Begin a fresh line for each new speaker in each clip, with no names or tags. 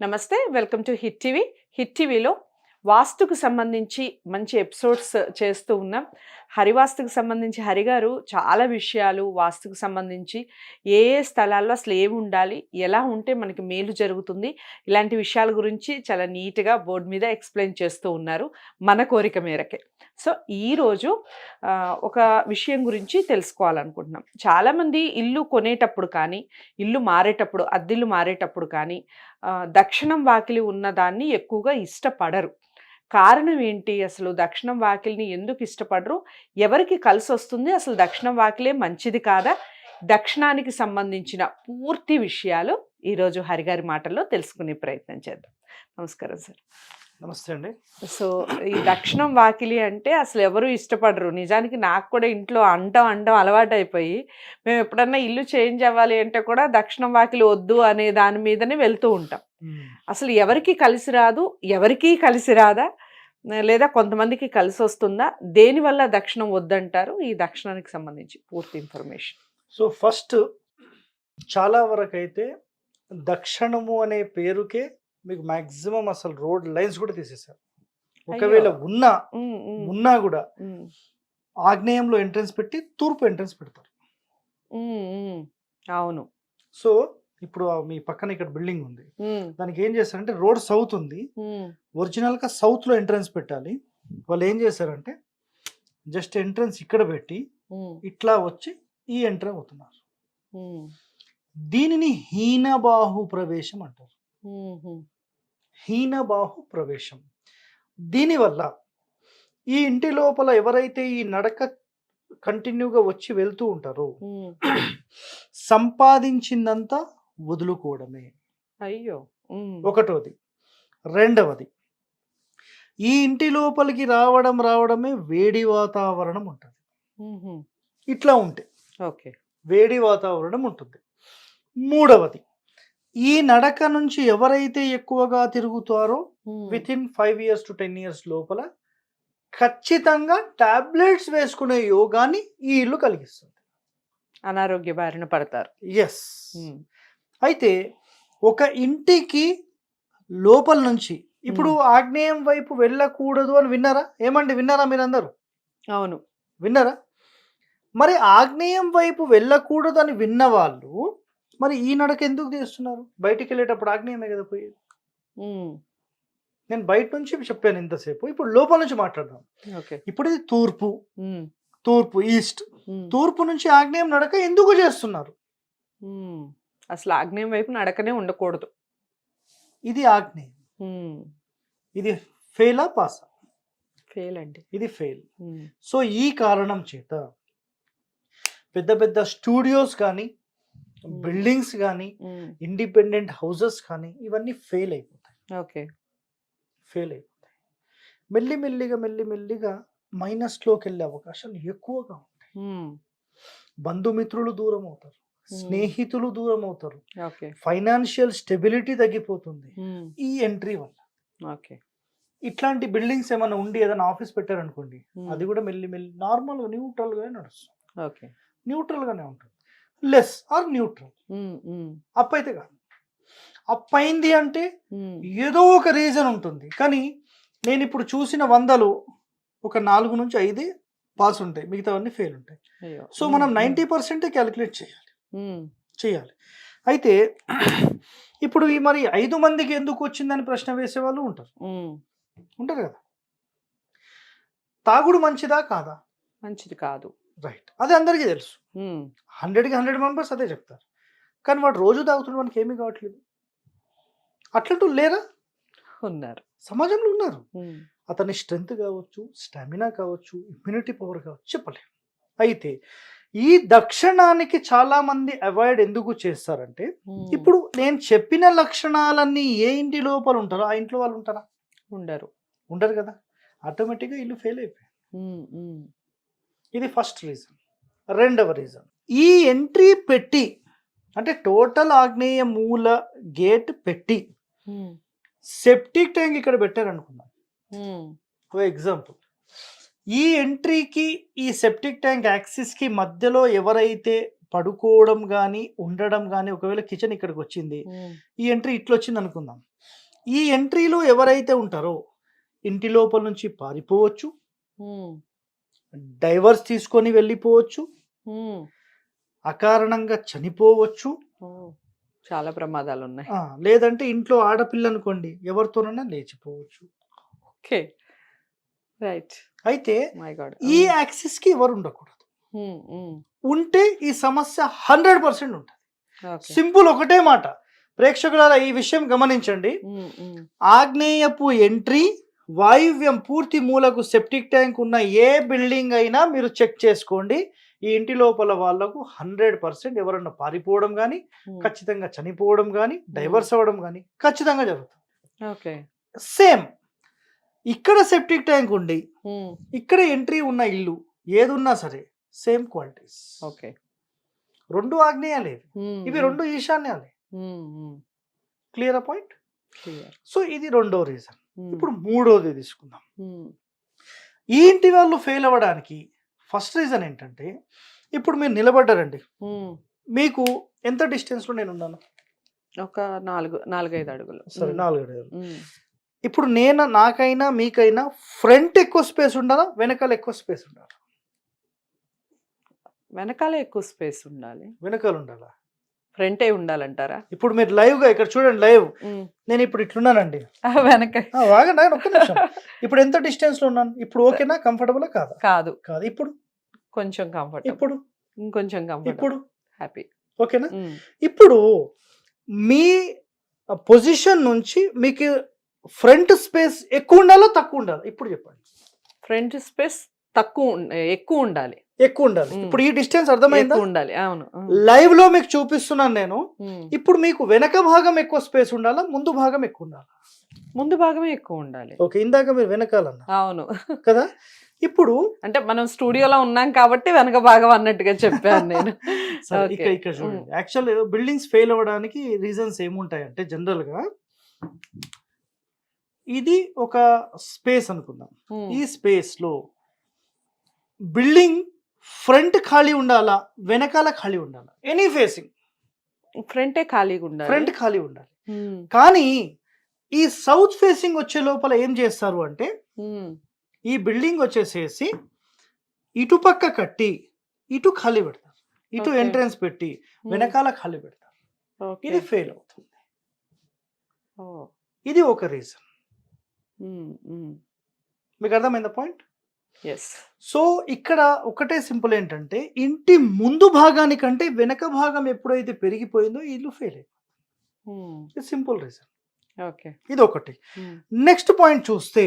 నమస్తే welcome to Hit TV. Hit టీవీలో వాస్తుకు సంబంధించి మంచి ఎపిసోడ్స్ చేస్తూ ఉన్నాం. హరివాస్తుకు సంబంధించి హరిగారు చాలా విషయాలు వాస్తుకు సంబంధించి ఏ ఏ స్థలాల్లో అసలు ఏమి ఉండాలి ఎలా ఉంటే మనకి మేలు జరుగుతుంది ఇలాంటి విషయాల గురించి చాలా నీట్గా బోర్డు మీద ఎక్స్ప్లెయిన్ చేస్తూ ఉన్నారు మన కోరిక మేరకే. సో ఈరోజు ఒక విషయం గురించి తెలుసుకోవాలనుకుంటున్నాం. చాలామంది ఇల్లు కొనేటప్పుడు కానీ ఇల్లు మారేటప్పుడు అద్దిల్లు మారేటప్పుడు కానీ దక్షిణం వాకిలి ఉన్నదాన్ని ఎక్కువగా ఇష్టపడరు. కారణం ఏంటి? అసలు దక్షిణం వాకిలిని ఎందుకు ఇష్టపడరు? ఎవరికి కలిసి వస్తుంది? అసలు దక్షిణం వాకిలే మంచిది కాదా? దక్షిణానికి సంబంధించిన పూర్తి విషయాలు ఈరోజు హరిగారి మాటల్లో తెలుసుకునే ప్రయత్నం చేద్దాం. నమస్కారం సార్.
నమస్తే అండి.
సో ఈ దక్షిణం వాకిలి అంటే అసలు ఎవరు ఇష్టపడరు. నిజానికి నాకు కూడా ఇంట్లో అండం అండం అలవాటు అయిపోయి మేము ఎప్పుడన్నా ఇల్లు చేంజ్ అవ్వాలి అంటే కూడా దక్షిణం వాకిలి వద్దు అనే దాని మీదనే వెళ్తూ ఉంటాం. అసలు ఎవరికి కలిసి రాదు ఎవరికి కలిసి రాదా లేదా కొంతమందికి కలిసి వస్తుందా దేనివల్ల దక్షిణం వద్దంటారు? ఈ దక్షిణానికి సంబంధించి పూర్తి ఇన్ఫర్మేషన్.
సో ఫస్ట్ చాలా వరకు అయితే దక్షిణము అనే పేరుకే మీకు మాక్సిమం అసలు రోడ్ లైన్స్ కూడా తీసేశారు. ఒకవేళ ఉన్నా ఉన్నా కూడా ఆగ్నేయంలో ఎంట్రన్స్ పెట్టి తూర్పు ఎంట్రన్స్ పెడతారు.
అవును.
సో ఇప్పుడు మీ పక్కన ఇక్కడ బిల్డింగ్ ఉంది. దానికి ఏం చేస్తారంటే రోడ్ సౌత్ ఉంది. ఒరిజినల్గా సౌత్లో ఎంట్రన్స్ పెట్టాలి. వాళ్ళు ఏం చేశారంటే జస్ట్ ఎంట్రన్స్ ఇక్కడ పెట్టి ఇట్లా వచ్చి ఈ ఎంటర్ అవుతున్నారు. దీనిని హీనబాహు ప్రవేశం అంటారు. హీనబాహు ప్రవేశం. దీనివల్ల ఈ ఇంటి లోపల ఎవరైతే ఈ నడక కంటిన్యూగా వచ్చి వెళ్తూ ఉంటారో. సంపాదించిందంతా వదులుకోవడమే.
అయ్యో.
ఒకటోది. రెండవది ఈ ఇంటి లోపలికి రావడం రావడమే వేడి వాతావరణం ఉంటుంది. ఇట్లా ఉంటే
ఓకే.
వేడి వాతావరణం ఉంటుంది. మూడవది ఈ నడక నుంచి ఎవరైతే ఎక్కువగా తిరుగుతారో within five years to ten years లోపల ఖచ్చితంగా టాబ్లెట్స్ వేసుకునే యోగాన్ని ఈ ఇల్లు కలిగిస్తుంది.
అనారోగ్య బారిన పడతారు.
ఎస్ అయితే ఒక ఇంటికి లోపల నుంచి ఇప్పుడు ఆగ్నేయం వైపు వెళ్ళకూడదు అని విన్నారా? ఏమండి విన్నారా మీరందరూ?
అవును.
విన్నారా? మరి ఆగ్నేయం వైపు వెళ్ళకూడదు అని విన్న వాళ్ళు మరి ఈ నడక ఎందుకు తీస్తున్నారు? బయటికి వెళ్ళేటప్పుడు ఆగ్నేయమే కదా పోయేది. నేను బయట నుంచి చెప్పాను ఇంతసేపు. ఇప్పుడు లోపల నుంచి మాట్లాడదాం.
ఓకే.
ఇప్పుడు ఇది తూర్పు. తూర్పు ఈస్ట్. తూర్పు నుంచి ఆగ్నేయం నడక ఎందుకు చేస్తున్నారు.
అసలు ఆగ్నేయం వైపు నడకనే ఉండకూడదు.
ఇది ఆగ్నేయం. ఇది ఫెయిలా పాసా
ఫెయిల్ అండి.
ఇది ఫెయిల్ సో ఈ కారణం చేత పెద్ద పెద్ద స్టూడియోస్ కానీ బిల్డింగ్స్ కానీ ఇండిపెండెంట్ హౌసెస్ కానీ ఇవన్నీ ఫెయిల్ అయిపోతాయి.
ఓకే.
ఫెయిల్ అయిపోతాయి. మెల్లి మెల్లిగా మెల్లి మెల్లిగా మైనస్లోకి వెళ్ళే అవకాశాలు ఎక్కువగా ఉంటాయి. బంధుమిత్రులు దూరం అవుతారు. స్నేహితులు దూరం అవుతారు.
ఓకే.
ఫైనాన్షియల్ స్టెబిలిటీ తగ్గిపోతుంది ఈ ఎంట్రీ వల్ల.
ఓకే.
ఇట్లాంటి బిల్డింగ్స్ ఏమైనా ఉండి ఏదైనా ఆఫీస్ పెట్టారనుకోండి అది కూడా మెల్లి మెల్లి నార్మల్గా న్యూట్రల్గానే నడుస్తుంది.
ఓకే.
న్యూట్రల్గానే ఉంటుంది. లెస్ ఆర్ న్యూట్రల్ అప్ అయితే కాదు. అప్ అయింది అంటే ఏదో ఒక రీజన్ ఉంటుంది. కానీ నేను ఇప్పుడు చూసిన వందలు ఒక నాలుగు నుంచి ఐదే పాస్ ఉంటాయి. మిగతావన్నీ ఫెయిల్ ఉంటాయి. సో మనం నైంటీ పర్సెంటే క్యాలిక్యులేట్ చేయాలి. చేయాలి. అయితే ఇప్పుడు ఈ మరి ఐదు మందికి ఎందుకు వచ్చిందని ప్రశ్న వేసే వాళ్ళు ఉంటారు ఉంటారు కదా. తాగుడు మంచిదా కాదా?
మంచిది కాదు.
రైట్. అది అందరికీ తెలుసు. హండ్రెడ్కి హండ్రెడ్ మెంబర్స్ అదే చెప్తారు. కానీ వాడు రోజు తాగుతున్న మనకి ఏమీ కావట్లేదు. అట్లాంటి లేరా?
ఉన్నారు.
సమాజంలో ఉన్నారు. అతని స్ట్రెంగ్త్ కావచ్చు స్టామినా కావచ్చు ఇమ్యూనిటీ పవర్ కావచ్చు చెప్పలేం. అయితే ఈ దక్షిణానికి చాలా మంది అవాయిడ్ ఎందుకు చేస్తారంటే ఇప్పుడు నేను చెప్పిన లక్షణాలన్నీ ఏ ఇంటి లోపల ఉంటారో ఆ ఇంట్లో వాళ్ళు ఉంటారా?
ఉండరు.
ఉండరు కదా. ఆటోమేటిక్గా ఇల్లు ఫెయిల్
ఉమ్,
ఇది ఫస్ట్ రీజన్. రెండవ రీజన్. ఈ ఎంట్రీ పెట్టి అంటే టోటల్ ఆగ్నేయ మూల గేట్ పెట్టి సెప్టిక్ ట్యాంక్ ఇక్కడ పెట్టారనుకున్నాం
ఉమ్,
ఫర్ ఎగ్జాంపుల్. ఈ ఎంట్రీకి ఈ సెప్టిక్ ట్యాంక్ యాక్సిస్కి మధ్యలో ఎవరైతే పడుకోవడం కానీ ఉండడం కానీ ఒకవేళ కిచెన్ ఇక్కడికి వచ్చింది ఈ ఎంట్రీ ఇట్లా వచ్చింది అనుకుందాం ఈ ఎంట్రీలో ఎవరైతే ఉంటారో ఇంటి లోపల నుంచి పారిపోవచ్చు. డైవర్స్ తీసుకొని వెళ్ళిపోవచ్చు. అకారణంగా చనిపోవచ్చు.
చాలా ప్రమాదాలు ఉన్నాయి
లేదంటే ఇంట్లో ఆడపిల్ల అనుకోండి ఎవరితోనైనా లేచిపోవచ్చు.
ఓకే. రైట్.
అయితే ఈ యాక్సిస్కి ఎవరు ఉండకూడదు. ఉంటే ఈ సమస్య హండ్రెడ్ పర్సెంట్ ఉంటుంది. సింపుల్ ఒకటే మాట. ప్రేక్షకులారా ఈ విషయం గమనించండి. ఆగ్నేయపు ఎంట్రీ వాయువ్యం పూర్తి మూలకు సెప్టిక్ ట్యాంక్ ఉన్న ఏ బిల్డింగ్ అయినా మీరు చెక్ చేసుకోండి. ఈ ఇంటి లోపల వాళ్ళకు హండ్రెడ్ పర్సెంట్ ఎవరన్నా పారిపోవడం కానీ ఖచ్చితంగా చనిపోవడం కానీ డైవర్స్ అవ్వడం కానీ ఖచ్చితంగా జరుగుతుంది.
ఓకే
సేమ్ ఇక్కడ సెప్టిక్ ట్యాంక్ ఉండి ఇక్కడ ఎంట్రీ ఉన్న ఇల్లు ఏదున్నా సరే సేమ్ క్వాలిటీస్
ఓకే
రెండు ఆగ్నేయాలే. ఇవి. ఇవి రెండు ఈశాన్యాలే. క్లియర్ పాయింట్
క్లియర్
సో ఇది రెండో రీజన్ ఇప్పుడు మూడోది తీసుకుందాం. ఈ ఇంటి వాళ్ళు ఫెయిల్ అవ్వడానికి ఫస్ట్ రీజన్ ఏంటంటే ఇప్పుడు మీరు నిలబడ్డారండి. మీకు ఎంత distance లో నేను ఉన్నాను?
ఒక నాలుగు నాలుగైదు అడుగులు.
సరే నాలుగు అడుగులు. ఇప్పుడు నేను నాకైనా మీకైనా ఫ్రంట్ ఎక్కువ స్పేస్ ఉండాలా? వెనకాల ఎక్కువ స్పేస్ ఉండాలా?
వెనకాల ఎక్కువ స్పేస్ ఉండాలి.
వెనకాల ఉండాలా?
ఫ్రంటే ఉండాలంటారా?
ఇప్పుడు మీరు live గా ఇక్కడ చూడండి లైవ్. నేను ఇప్పుడు ఇట్లున్నానండి.
వెనక.
ఒక్క నిమిషం. ఇప్పుడు ఎంత distance లో ఉన్నాను? ఇప్పుడు ఓకేనా? కంఫర్టబుల్ కాదా?
కాదు.
కాదు. ఇప్పుడు?
కొంచెం కంఫర్ట్
ఇప్పుడు?
ఇంకొంచెం కంఫర్ట్
ఇప్పుడు?
హ్యాపీ.
ఓకేనా? ఇప్పుడు మీ పొజిషన్ నుంచి మీకు ఫ్రంట్ స్పేస్ ఎక్కువ ఉండాలా తక్కువ ఉండాలా. ఇప్పుడు చెప్పండి.
ఫ్రంట్ స్పేస్ తక్కువ ఎక్కువ ఉండాలి.
ఎక్కువ ఉండాలి. ఇప్పుడు ఈ డిస్టెన్స్ అర్థమైందా?
ఉండాలి. అవును.
లైవ్లో మీకు చూపిస్తున్నాను నేను. ఇప్పుడు మీకు వెనక భాగం ఎక్కువ స్పేస్ ఉండాలా? ముందు భాగం ఎక్కువ ఉండాలా?
ముందు భాగమే ఎక్కువ ఉండాలి.
ఓకే ఇందాక మీరు వెనకాలన్న
అవును.
కదా? ఇప్పుడు
అంటే మనం స్టూడియోలో ఉన్నాం కాబట్టి వెనక భాగం అన్నట్టుగా చెప్పాను నేను.
ఇక్కడ ఇక్కడ చూడండి. యాక్చువల్ బిల్డింగ్స్ ఫెయిల్ అవ్వడానికి రీజన్స్ ఏముంటాయంటే జనరల్గా ఇది ఒక స్పేస్ అనుకుందాం. ఈ స్పేస్లో బిల్డింగ్ ఫ్రంట్ ఖాళీ ఉండాలా? వెనకాల ఖాళీ ఉండాలా? Any facing.
ఫ్రంటే ఖాళీగా ఉండాలి.
ఫ్రంట్ ఖాళీ ఉండాలి. కానీ ఈ సౌత్ ఫేసింగ్ వచ్చే లోపల ఏం చేస్తారు అంటే ఈ బిల్డింగ్ వచ్చేసేసి ఇటు పక్క కట్టి ఇటు ఖాళీ పెడతారు. ఇటు. ఎంట్రన్స్ పెట్టి వెనకాల ఖాళీ పెడతారు. ఇది ఫెయిల్ అవుతుంది. ఇది ఒక రీజన్. మీకు అర్థమైందా పాయింట్. సో ఇక్కడ ఒకటే సింపుల్ ఏంటంటే ఇంటి ముందు భాగానికంటే వెనక భాగం ఎప్పుడైతే పెరిగిపోయిందో ఇల్లు ఫెయిల్ అయిపోయింది ఇది సింపుల్ రీజన్
ఓకే
ఇది ఒకటి నెక్స్ట్ పాయింట్ చూస్తే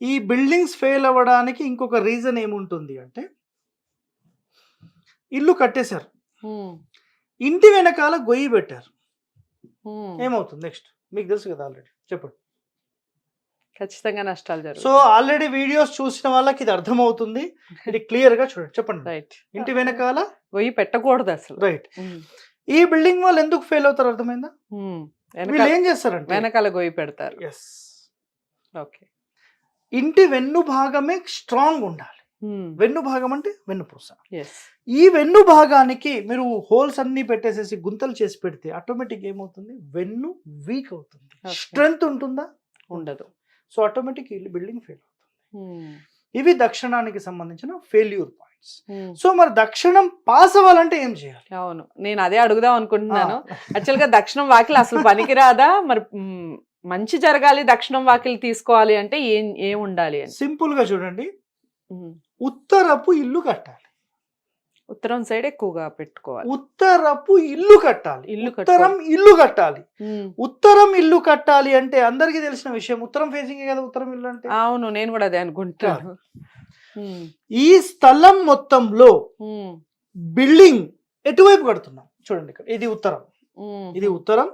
ఈ బిల్డింగ్స్ ఫెయిల్ అవ్వడానికి ఇంకొక రీజన్ ఏముంటుంది అంటే ఇల్లు కట్టేశారు.
ఉమ్,
ఇంటి వెనకాల గొయ్యి పెట్టారు.
ఉమ్.
ఏమవుతుంది? నెక్స్ట్ మీకు తెలుసు కదా ఆల్రెడీ చెప్పండి.
ఖచ్చితంగా నష్టాలు
సో
జరుగుతాయి
ఆల్రెడీ వీడియోస్ చూసిన వాళ్ళకి ఇది అర్థమవుతుంది. ఇది క్లియర్గా చూడండి చెప్పండి.
రైట్
ఇంటి వెనకాల
గొయ్యి పెట్టకూడదు అసలు.
రైట్ ఈ బిల్డింగ్ వాళ్ళు ఎందుకు ఫెయిల్ అవుతారు అర్థమైందా. వీళ్ళు ఏం చేస్తారంటే
వెనకాల గొయ్యి పెడతారు.
Yes
okay.
ఇంటి వెన్ను భాగమే స్ట్రాంగ్ ఉండాలి. వెన్ను భాగం అంటే వెన్నుపూస
yes.
ఈ వెన్ను భాగానికి మీరు హోల్స్ అన్ని పెట్టేసేసి గుంతలు చేసి పెడితే ఆటోమేటిక్ ఏమవుతుంది? వెన్ను వీక్ అవుతుంది. స్ట్రెంగ్త్ ఉంటుందా?
ఉండదు.
సో ఆటోమేటిక్ ఈ బిల్డింగ్ ఫెయిల్ అవుతుంది. ఇవి దక్షిణానికి సంబంధించిన ఫెయిల్యూర్ పాయింట్స్. సో మరి దక్షిణం పాస్ అవ్వాలంటే ఏం చేయాలి?
అవును. నేను అదే అడుగుదాం అనుకుంటున్నాను. యాక్చువల్గా దక్షిణం వాకిలి అసలు పనికిరాదా మరి మంచి జరగాలి దక్షిణం వాకిలి తీసుకోవాలి అంటే ఏం ఏం ఉండాలి
సింపుల్గా చూడండి. ఉత్తరపు ఇల్లు కట్టాలి.
ఉత్తరం సైడ్ ఎక్కువగా పెట్టుకోవాలి.
ఉత్తరపు ఇల్లు కట్టాలి.
ఇల్లు
ఉత్తరం ఇల్లు కట్టాలి. ఉత్తరం ఇల్లు కట్టాలి అంటే అందరికీ తెలిసిన విషయం. ఉత్తరం ఫేసింగ్ కదా ఉత్తరం ఇల్లు అంటే?
అవును నేను కూడా అదే అనుకుంటాను
ఈ స్థలం మొత్తంలో బిల్డింగ్ ఎటువైపు కడుతున్నాం? చూడండి ఇక్కడ. ఇది ఉత్తరం. ఇది ఉత్తరం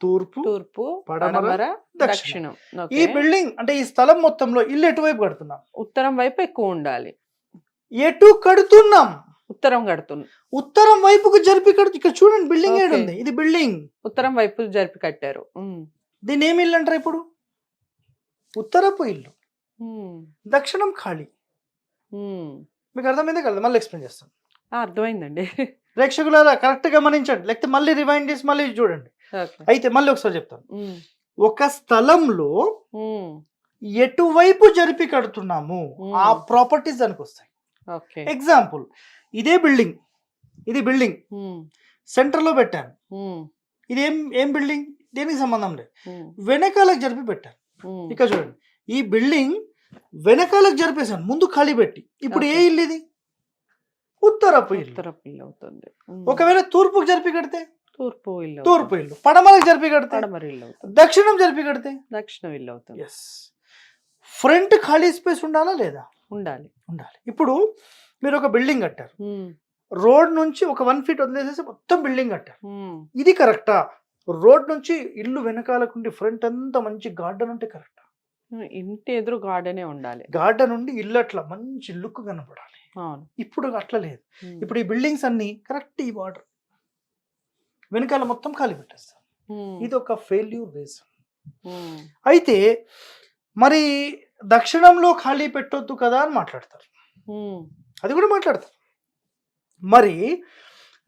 తూర్పు
తూర్పు
పడమర, దక్షిణం. ఈ. బిల్డింగ్ అంటే ఈ స్థలం మొత్తంలో ఇల్లు ఎటువైపు కడుతున్నాం?
ఉత్తరం వైపు ఎక్కువ ఉండాలి.
ఎటు కడుతున్నాం?
ఉత్తరం కడుతుంది
ఉత్తరం వైపుకు జరిపి కడుతు ఇక్కడ చూడండి బిల్డింగ్
Okay.
ఏడుంది. ఇది బిల్డింగ్.
ఉత్తరం వైపు జరిపి కట్టారు. మ్,
దీన్ని ఏమి ఇల్లు అంటారు ఇప్పుడు? ఉత్తరపు ఇల్లు. దక్షిణం ఖాళీ. మీకు అర్థమైందే కదా? మళ్ళీ ఎక్స్ప్లెయిన్ చేస్తాను.
అర్థమైందండి.
ప్రేక్షకులారా కరెక్ట్ గమనించండి. లేకపోతే మళ్ళీ రివైండ్ చేసి మళ్ళీ చూడండి. అయితే మళ్ళీ ఒకసారి చెప్తాను. ఒక స్థలంలో ఎటువైపు జరిపి కడుతున్నాము. ఆ ప్రాపర్టీస్ దానికి వస్తాయి. ఎగ్జాంపుల్ ఇదే బిల్డింగ్ ఇది బిల్డింగ్ సెంటర్లో పెట్టాను.
ఉమ్,
ఇది ఏం ఏం బిల్డింగ్ దేనికి సంబంధం లేదు.
ఉమ్,
వెనకాలకు జరిపి పెట్టాను.
ఉమ్,
ఇక్కడ చూడండి. ఈ బిల్డింగ్ వెనకాలకు జరిపేశాను. ముందు ఖాళీ పెట్టి. ఇప్పుడు ఏ. ఇల్లు ఇది? ఉత్తరపు ఇల్లు.
ఉత్తరపు ఇల్లు అవుతుంది.
ఒకవేళ తూర్పుకు జరిపి కడితే?
తూర్పు ఇల్లు
తూర్పు ఇల్లు. పడమరకు జరిపి కడితే?
పడమర ఇల్లు అవుతుంది.
దక్షిణం జరిపి కడితే?
దక్షిణం ఇల్లు అవుతుంది.
ఎస్ ఫ్రంట్ ఖాళీ స్పేస్ ఉండాలా లేదా?
ఉండాలి.
ఉండాలి. ఇప్పుడు మీరు ఒక బిల్డింగ్ కట్టారు. రోడ్ నుంచి ఒక వన్ ఫీట్ వదిలేసేసి మొత్తం బిల్డింగ్ కట్టారు. ఇది కరెక్టా? రోడ్ నుంచి ఇల్లు వెనకాలకుండి ఫ్రంట్ అంతా మంచి గార్డెన్ ఉంటే కరెక్టా?
ఇంటి ఎదురు గార్డెనే ఉండాలి.
గార్డెన్ ఉండి ఇల్లు అట్లా మంచి లుక్ కనపడాలి ఇప్పుడు అట్లా లేదు. ఇప్పుడు ఈ బిల్డింగ్స్ అన్ని కరెక్ట్ ఈ బార్డర్ వెనకాల మొత్తం ఖాళీ పెట్టేస్తాం
ఉమ్,
ఇది ఒక ఫెయిల్యూర్ రీజన్ అయితే మరి దక్షిణంలో ఖాళీ పెట్టొద్దు కదా అని మాట్లాడతారు. అది కూడా మాట్లాడతారు. మరి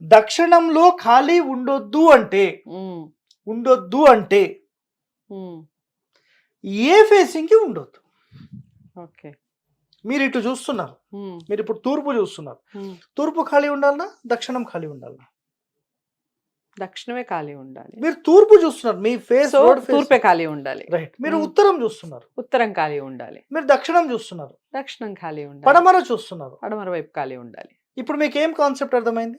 దక్షిణంలో ఖాళీ ఉండొద్దు అంటే ఉండొద్దు అంటే ఏ ఫేసింగ్కి ఉండొద్దు.
ఓకే.
మీరు ఇటు చూస్తున్నారు. మీరు ఇప్పుడు తూర్పు చూస్తున్నారు. తూర్పు ఖాళీ ఉండాలనా? దక్షిణం ఖాళీ ఉండాలనా?
దక్షిణమే ఖాళీ ఉండాలి.
మీరు తూర్పు చూస్తున్నారు మీ ఫేస్
తూర్పే ఖాళీ ఉండాలి.
రైట్ మీరు. ఉత్తరం చూస్తున్నారు.
ఉత్తరం ఖాళీ ఉండాలి.
మీరు దక్షిణం చూస్తున్నారు.
దక్షిణం ఖాళీ ఉండాలి.
పడమర చూస్తున్నారు.
పడమర వైపు ఖాళీ ఉండాలి.
ఇప్పుడు మీకు ఏం కాన్సెప్ట్ అర్థమైంది?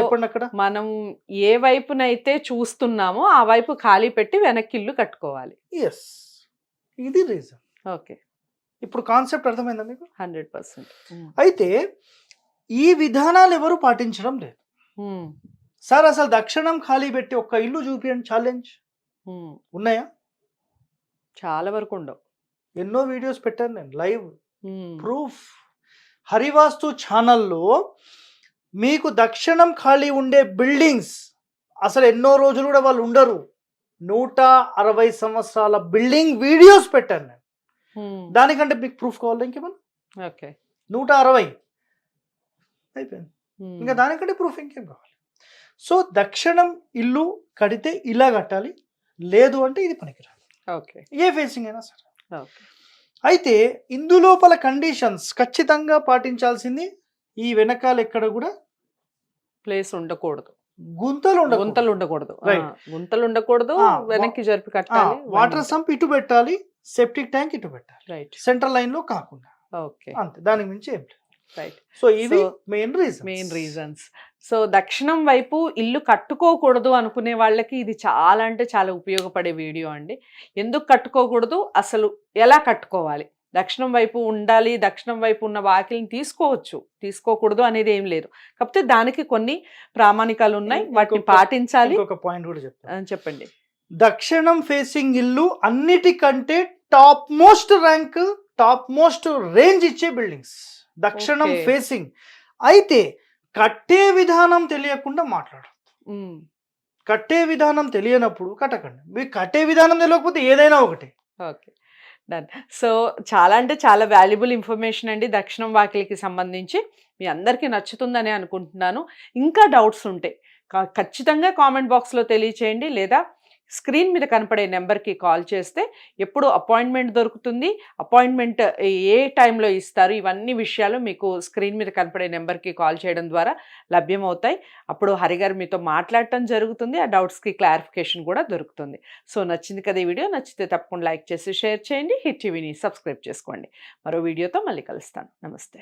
చెప్పండి అక్కడ.
మనం ఏ వైపునైతే చూస్తున్నామో ఆ వైపు ఖాళీ పెట్టి వెనక్కి ఇల్లు కట్టుకోవాలి.
ఎస్ ఇది రీజన్
ఓకే.
ఇప్పుడు కాన్సెప్ట్ అర్థమైందా మీకు?
Hundred percent.
అయితే ఈ విధానాలు ఎవరు పాటించడం లేదు. సార్ అసలు దక్షిణం ఖాళీ పెట్టి ఒక్క ఇల్లు చూపించండి ఛాలెంజ్ ఉన్నాయా?
చాలా వరకు ఉండవు.
ఎన్నో వీడియోస్ పెట్టాను నేను లైవ్. ప్రూఫ్. హరివాస్తు ఛానల్లో మీకు దక్షిణం ఖాళీ ఉండే బిల్డింగ్స్ అసలు ఎన్నో రోజులు కూడా వాళ్ళు ఉండరు. నూట అరవై సంవత్సరాల బిల్డింగ్ వీడియోస్ పెట్టాను నేను. దానికంటే మీకు ప్రూఫ్ కావాలి ఇంకేమన్నా?
ఓకే.
నూట అరవై. అయిపోయింది. ఇంకా దానికంటే ప్రూఫ్ ఇంకేం కావాలి? సో దక్షిణం ఇల్లు కడితే ఇలా కట్టాలి లేదు అంటే ఇది పనికిరాదు.
ఓకే.
ఏ ఫేసింగ్ అయినా సరే.
ఓకే.
అయితే ఇందులోపల కండిషన్స్ ఖచ్చితంగా పాటించాల్సింది ఈ వెనకాల ఎక్కడ కూడా
ప్లేస్ ఉండకూడదు.
గుంతలు ఉండకూడదు.
గుంతలు ఉండకూడదు. గుంతలు ఉండకూడదు వెనక్కి జరిపి కట్టాలి
వాటర్ సంప్ ఇటు పెట్టాలి సెప్టిక్ ట్యాంక్ ఇటు పెట్టాలి.
రైట్
సెంట్రల్ లైన్లో కాకుండా.
ఓకే.
అంతే దానికి మించి ఏం లేదు.
రైట్
సో ఇవి
So,
main reason
main reasons so దక్షిణం వైపు ఇల్లు కట్టుకోకూడదు అనుకునే వాళ్ళకి ఇది చాలా అంటే చాలా ఉపయోగపడే వీడియో అండి. ఎందుకు కట్టుకోకూడదు? అసలు ఎలా కట్టుకోవాలి? దక్షిణం వైపు ఉండాలి దక్షిణం వైపు ఉన్న వాకిల్ని తీసుకోవచ్చు. తీసుకోకూడదు అనేది ఏం లేదు. కాకపోతే దానికి కొన్ని ప్రామాణికాలు ఉన్నాయి. వాటిని పాటించాలి.
ఇంకొక పాయింట్ కూడా చెప్తాను.
అని చెప్పండి.
దక్షిణం ఫేసింగ్ ఇల్లు అన్నిటికంటే top most rank top most range ఇచ్చే బిల్డింగ్స్ దక్షిణం. ఫేసింగ్. అయితే కట్టే విధానం తెలియకుండా మాట్లాడు.
ఉమ్,
కట్టే విధానం తెలియనప్పుడు కట్టకండి. మీకు కట్టే విధానం తెలియకపోతే ఏదైనా ఒకటి.
ఓకే. డన్. సో చాలా అంటే చాలా వాల్యుబుల్ ఇన్ఫర్మేషన్ అండి దక్షిణం వాకిలికి సంబంధించి. మీ అందరికీ నచ్చుతుందని అనుకుంటున్నాను. ఇంకా డౌట్స్ ఉంటే కా- ఖచ్చితంగా కామెంట్ బాక్స్లో తెలియచేయండి లేదా స్క్రీన్ మీద కనపడే నెంబర్కి కాల్ చేస్తే ఎప్పుడు అపాయింట్మెంట్ దొరుకుతుంది అపాయింట్మెంట్ ఏ టైంలో ఇస్తారు ఇవన్నీ విషయాలు మీకు స్క్రీన్ మీద కనపడే నెంబర్కి కాల్ చేయడం ద్వారా లభ్యమవుతాయి. అప్పుడు హరిగారు మీతో మాట్లాడటం జరుగుతుంది ఆ డౌట్స్కి క్లారిఫికేషన్ కూడా దొరుకుతుంది. సో నచ్చింది కదా ఈ వీడియో నచ్చితే తప్పకుండా లైక్ చేసి షేర్ చేయండి హిట్ టీవీని సబ్స్క్రైబ్ చేసుకోండి. మరో వీడియోతో మళ్ళీ కలుస్తాను. నమస్తే.